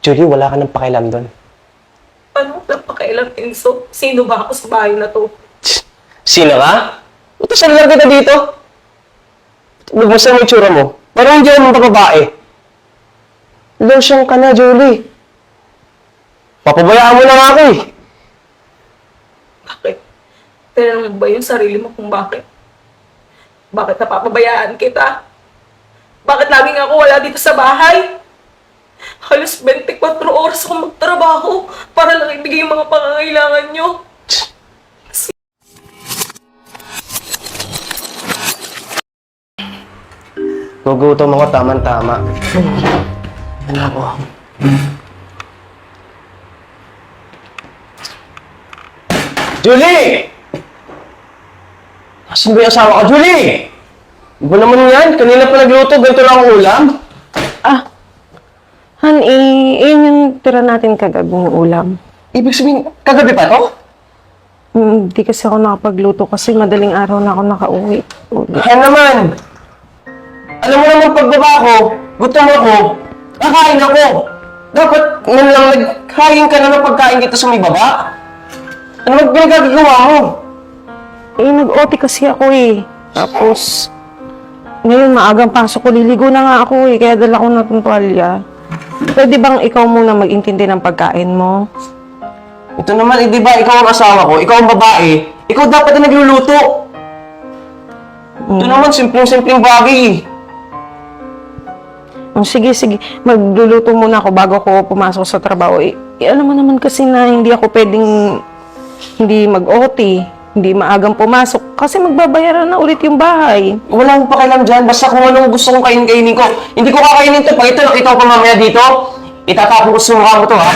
Julie, wala ka ng pakialam doon. Ano lang pakialam, Enzo? Sino ba ako sa bahay na to? Sino ka? Utasan lang kita dito. Lumusta mo yung tsura mo? Parang hindi naman babae. Lotion ka na, Julie. Papabayaan mo lang ako eh. Bakit? Tinanong mo ba yung sarili mo kung bakit? Bakit napapabayaan kita? Bakit laging ako wala dito sa bahay? Halos 24 oras akong magtrabaho para lang ibigay yung mga pangangailangan nyo. Gugutom ako, tama-tama. Ano ko? Julie! Asan ba yung asawa ko? Julie! Iba naman yan. Kanina pa nagluto. Ganito lang ang ulam. Ah, Han, eh, yun yung tira natin kagabing ulam. Ibig sabihin, kagabi pa to? Hindi kasi ako nakapagluto kasi madaling araw na ako nakauwi. Yan naman. Alam mo naman pagbaba ko, gutom ako, kakain ako. Dapat man lang nagkain ka na ng pagkain kita sa may baba. Ano ba pinagagagawa mo? Eh, nag-OT kasi ako eh. Tapos, ngayon maagang pasok ko, liligo na nga ako eh, kaya dala ko na itong tuwalya. Pwede bang ikaw muna mag-intindi ng pagkain mo? Ito naman, eh, di ba ikaw ang asawa ko, ikaw ang babae, ikaw dapat na nagluluto. Ito naman, simpleng-simpleng bagay eh. Oh, sige, sige. Magluluto muna ako bago ako pumasok sa trabaho. Eh, eh, alam mo naman kasi na hindi ako pwedeng hindi mag-OT, hindi maagang pumasok kasi magbabayaran na ulit yung bahay. Wala akong pakialam dyan, basta kung anong gusto kong kainin, kainin ko. Hindi ko kakainin to, pag ito nakita ko pa mamaya dito, itatapon ko sa mukha mo to ha.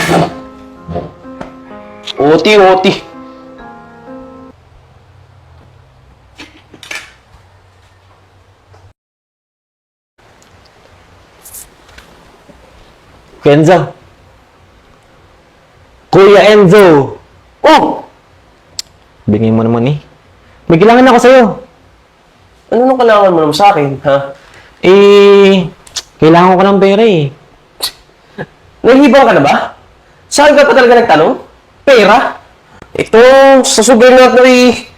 Oti, oti. Enzo. Kuya Enzo. Oh! Bigay mo naman eh. May kailangan ako sa'yo. Ano nung kailangan mo naman sa akin, ha? Eh, kailangan ko ng pera eh. Nahihibang ka na ba? Saan ka pa talaga nagtanong? Pera? Ito, sa sugar nut na eh.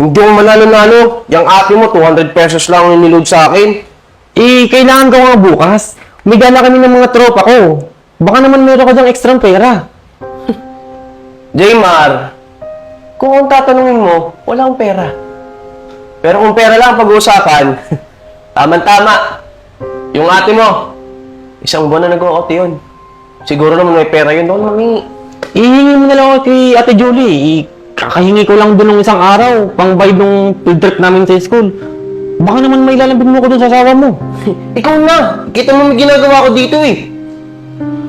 Hindi mo manalo-nalo. Yung ate mo, 200 pesos lang ang niload sa akin. Eh, kailangan ko nga bukas. May gala kami ng mga tropa ko. Baka naman meron ka dyang extra pera. Jaymar, kung ang tatanungin mo, wala akong pera. Pero kung pera lang ang pag-uusapan, tama-tama. Yung ate mo, isang buwan na nag-o-OT yun. Siguro naman may pera yun doon, mami. Ihingi mo na lang ako kay Ate Julie. Kakahingi ko lang doon ng isang araw. Pang bayad nung field trip namin sa school. Baka naman may lalambing mo ko doon sa asawa mo. Ikaw na, kita mo may ginagawa ko dito eh.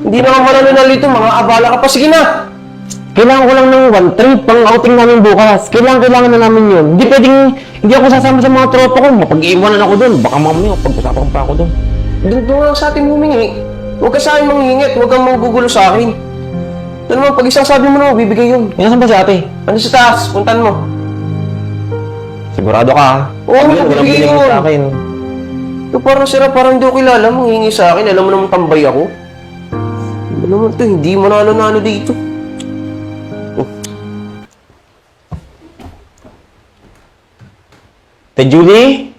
Hindi na dito, mga abala ka pa. Sige na! Kailangan ko lang ng one trip pang outing namin bukas. Kailangan, kailangan na namin yun. Hindi pwedeng, hindi ako sasama sa mga tropa ko. Mapag-iwanan ako doon. Baka mamaya, pag-usapan pa ako doon. Doon doon lang sa atin humingi. Huwag ka sa akin manghingi at huwag kang manggugulo sa akin. Ito naman, pag isang sabi mo na, bibigay yun. Yan, saan ba si ate? Ano sa taas? Puntan mo. Sigurado ka, ha? Oo, Sabi yan, walang ko. sa akin. Ito parang sira, parang hindi ko kilala. Manghingi sa akin. Alam mo naman tambay ako. Ano naman to, hindi mo nalo-nalo dito. Ate Julie?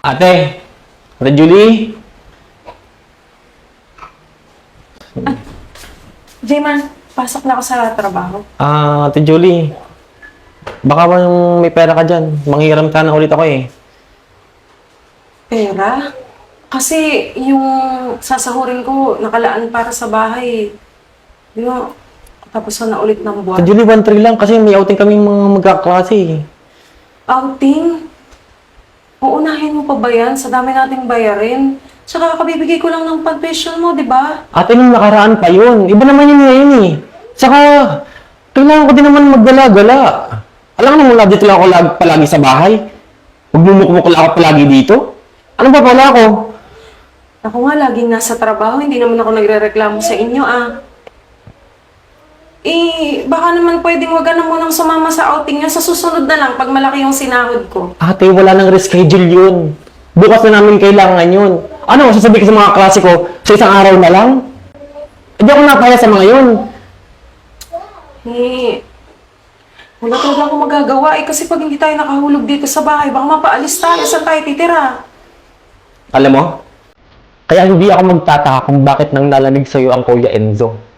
Ate? Ate Julie? Jayman, pasok na ako sa trabaho. Ah, Ate Julie. Baka ba yung may pera ka dyan? Manghiram ka na ulit ako eh. Pera? Kasi yung sasahurin ko nakalaan para sa bahay. Di ba? Tapos na ulit ng buwan. Julie, 1-3 lang kasi may outing kami mga magkaklase eh. Outing? Uunahin mo pa ba yan? Sa dami nating bayarin. Tsaka kabibigay ko lang ng pag-pension mo, di ba? Ate, nung nakaraan pa yun. Iba naman yun ngayon eh. Saka, kailangan ko din naman magdala-gala. Alam mo mula dito lang ako lag, palagi sa bahay. Magmumukmuk lang ako palagi dito. Ano ba pala ako? Ako nga, laging nasa trabaho. Hindi naman ako nagre-reklamo sa inyo, ah. Eh, baka naman pwedeng wag ka na munang sumama sa outing nyo. Sa susunod na lang, pag malaki yung sinahod ko. Ate, wala nang reschedule yun. Bukas na namin kailangan yun. Ano, sasabihin ko sa mga klase ko sa isang araw na lang? Hindi ako napaya sa mga yun. Eh, wala talaga akong magagawa eh kasi pag hindi tayo nakahulog dito sa bahay, baka mapaalis tayo. Saan tayo titira? Alam mo, kaya hindi ako magtataka kung bakit nang nalanig sa'yo ang Kuya Enzo.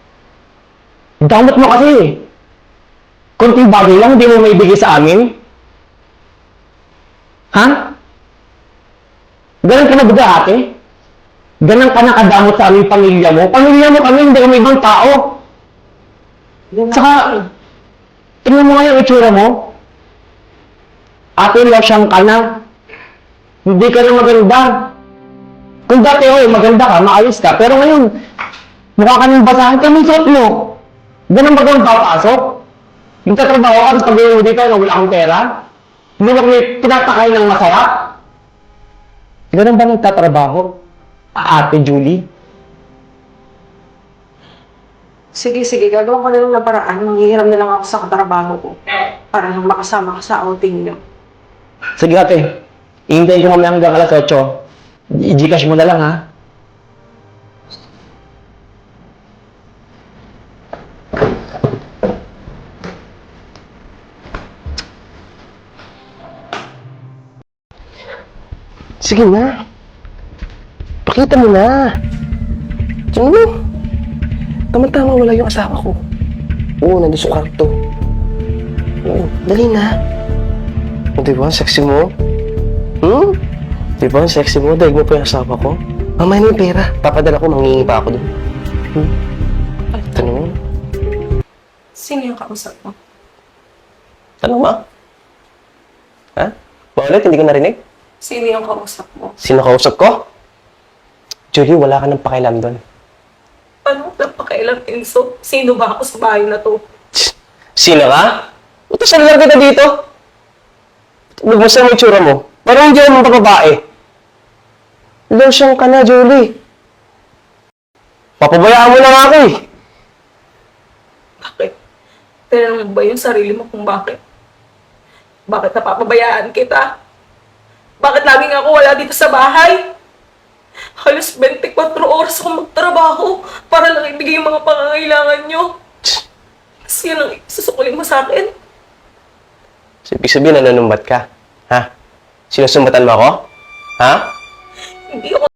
Damot mo kasi. Kunting bagay lang, hindi mo maibigay sa amin. Ha? Ganun ka na ba dati? Ganun ka nakadamot sa aming pamilya mo? Pamilya mo kami, hindi kami ibang tao. Saka, tingnan mo nga yung itsura mo. Ate, losyang ka na. Hindi ka na maganda. Kung dati, oy, maganda ka, maayos ka. Pero ngayon, mukha ka nang basahan ka ng suot mo. Ganun ba kang papasok? Yung tatrabaho ka, tapos pag mo dito na wala akong pera? Hindi mo kami tinatakay ng masarap? Ganun ba nagtatrabaho? Ah, Ate Julie? Sige, sige. Gagawa ko na lang ng paraan. Manghihiram na lang ako sa katrabaho ko. Para lang makasama ka sa outing niyo. Sige ate, ihintayin ko mamaya hanggang alas 8. I-gcash mo na lang ha. Sige na. Pakita mo na. Tingnan mo. Tama-tama wala yung asawa ko. Oo, nandun sa kwarto. Oo, dali na. O, di ba? Sexy mo. Hmm? Di ba? Sexy mo. Daig mo pa yung asawa ko. Mamaya na yung pera. Papadala ko, mangingi pa ako dun. Hmm? Tanong mo. Sino yung kausap mo? Tanong mo. Ha? Maulit, hindi ko narinig. Sino yung kausap mo? Sino kausap ko? Julie, wala ka ng pakialam doon. Paano ko pakialam, Enzo? Sino ba ako sa bahay na to? Sino ka? Utos na lang kita dito. Lubos na mo itsura mo. Parang hindi naman babae. Losyang ka na, Julie. Papabayaan mo lang ako eh. Bakit? Tinanong mo ba yung sarili mo kung bakit? Bakit napapabayaan kita? Bakit laging ako wala dito sa bahay? Halos 24 oras akong magtrabaho para lang ibigay yung mga pangangailangan nyo. Kasi yan ang susukulin mo sa akin. So, ibig sabihin, nananumbat ka. Ha? Sinusumbatan mo ako? Ha? Hindi ako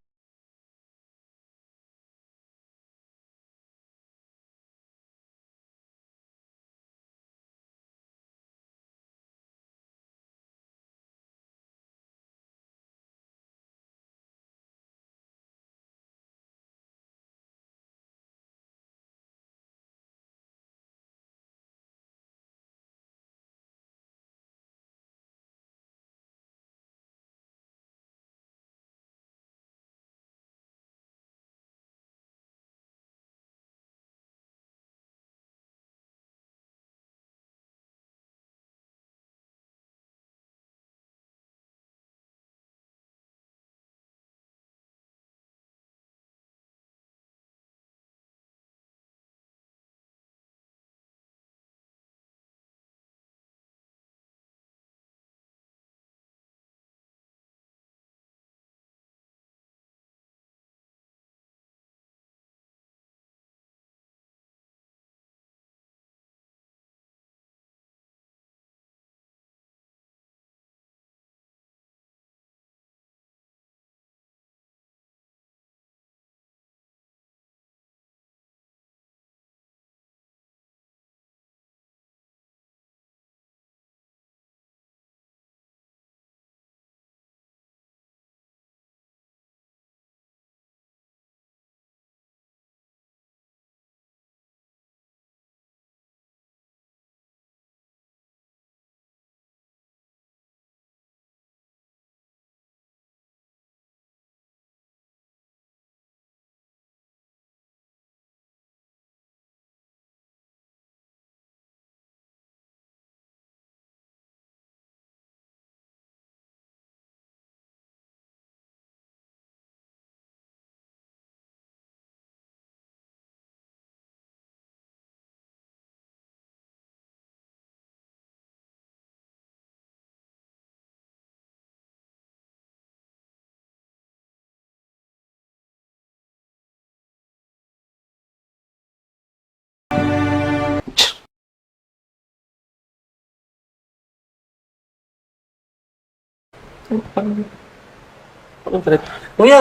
Kuya,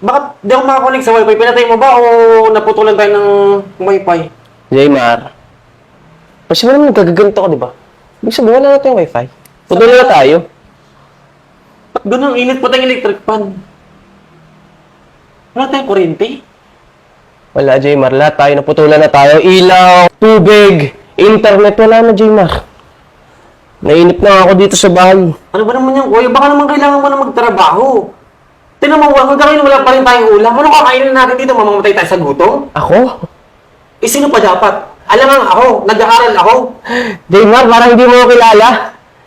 bakit di ako makakonek sa wifi? Pinatay mo ba o naputulan tayo ng wifi? Jaymar, kasi mo naman nagkagaganto ka, di ba? Ibig sabihin, wala natin yung wifi. Putol na tayo. Ba't ganun ang init pa tayong electric fan? Wala tayong kuryente? Wala, Jaymar. Lahat tayo, naputulan na tayo. Ilaw, tubig, internet, wala na, Jaymar. Nainip na ako dito sa bahay. Ano ba naman yan, kuya? Baka naman kailangan mo na magtrabaho. Tinan mo, hanggang ngayon wala pa rin tayong ulam. Ano kakainin natin dito? Mamamatay tayo sa gutom? Ako? Eh, sino pa dapat? Alam ako, nag-aaral ako. Jaymar, parang hindi mo ako kilala.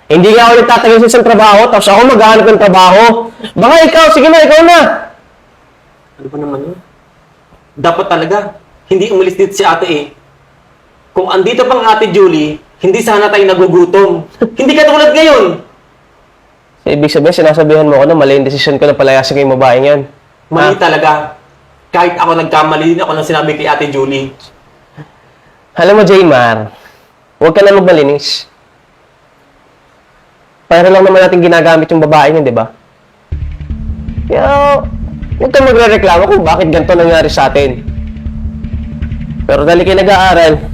Hindi nga ako nagtatagal sa isang trabaho, tapos ako maghahanap ng trabaho. Baka ikaw, sige na, ikaw na. Ano ba naman yun? Dapat talaga, hindi umalis dito si ate eh. Kung andito pang ate Julie, hindi sana tayo nagugutom. hindi ka tulad ngayon. So, ibig sabihin, sinasabihan mo ako na mali yung desisyon ko na palayasin ko yung babaeng yan. Mali talaga. Kahit ako nagkamali din ako ng sinabi kay ate Julie. Alam mo, Jaymar, huwag ka na magmalinis. Para lang naman natin ginagamit yung babae niya, di ba? Kaya, huwag ka magre-reklamo kung bakit ganito nangyari sa atin. Pero dahil kayo nag-aaral,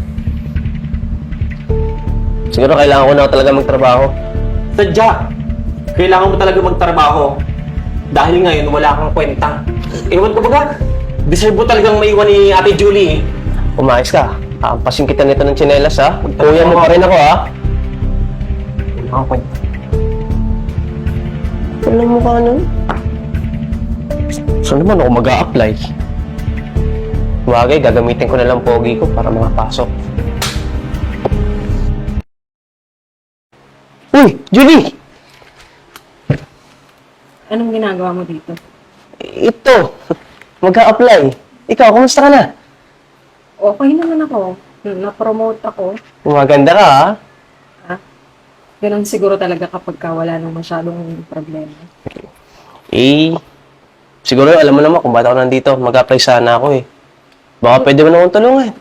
siguro kailangan ko na talaga magtrabaho. Sadya, kailangan mo talaga magtrabaho. Dahil ngayon, wala kang kwenta. Ewan ko baga, deserve mo talagang maiwan ni ate Julie eh. Umayos ka. Hampasin kita nito ng tsinelas, ha? Kuya mo pa rin ako, ha? Wala kang kwenta. Alam mo ka nun? Saan naman ako mag apply Bagay, gagamitin ko na lang pogi ko para makapasok. Uy, Julie! Anong ginagawa mo dito? Ito, mag apply Ikaw, kumusta ka na? Okay naman ako. Na-promote ako. Maganda ka, ha? Ganun siguro talaga kapag ka wala nang masyadong problema. Eh, siguro alam mo naman kung ba't ako nandito. Mag-apply sana ako, eh. Baka pwede mo na akong tulungan.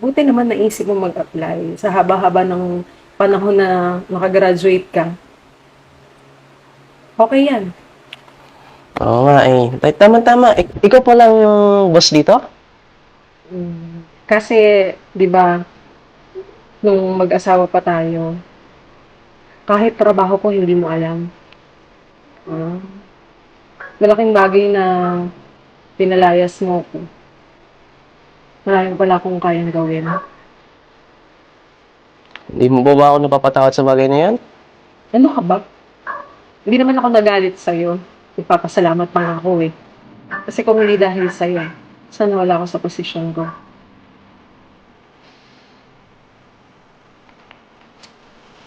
Buti naman naisip mo mag-apply sa haba-haba ng panahon na makagraduate ka. Okay yan. Oo nga, eh. Ay, Tama-tama. Ik- ikaw pa lang yung boss dito? Mm, Kasi, di ba, nung mag-asawa pa tayo, kahit trabaho ko hindi mo alam. Ah. malaking bagay na pinalayas mo ko. Marami pala akong kayang gawin. Hindi mo ba ba ako napapatawad sa bagay na yan? Ano ka ba? Hindi naman ako nagalit sa'yo. Ipapasalamat pa nga ako eh. Kasi kung hindi dahil sa'yo, sana wala ako sa posisyon ko.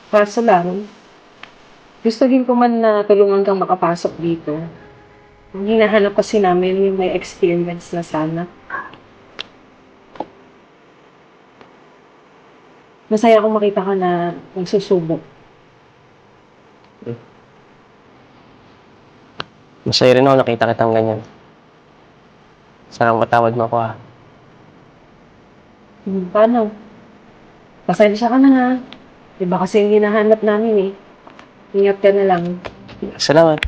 Kaso lang, gusto din ko man na tulungan kang makapasok dito. Hinahanap kasi namin yung may experience na sana. Masaya akong makita ka na nagsusubok. Masaya rin ako nakita kitang ganyan. Sana matawad mo ako ha. Hmm, paano? Pasensya ka na ha. Iba kasi yung hinahanap namin eh. Ingat ka na lang. Salamat.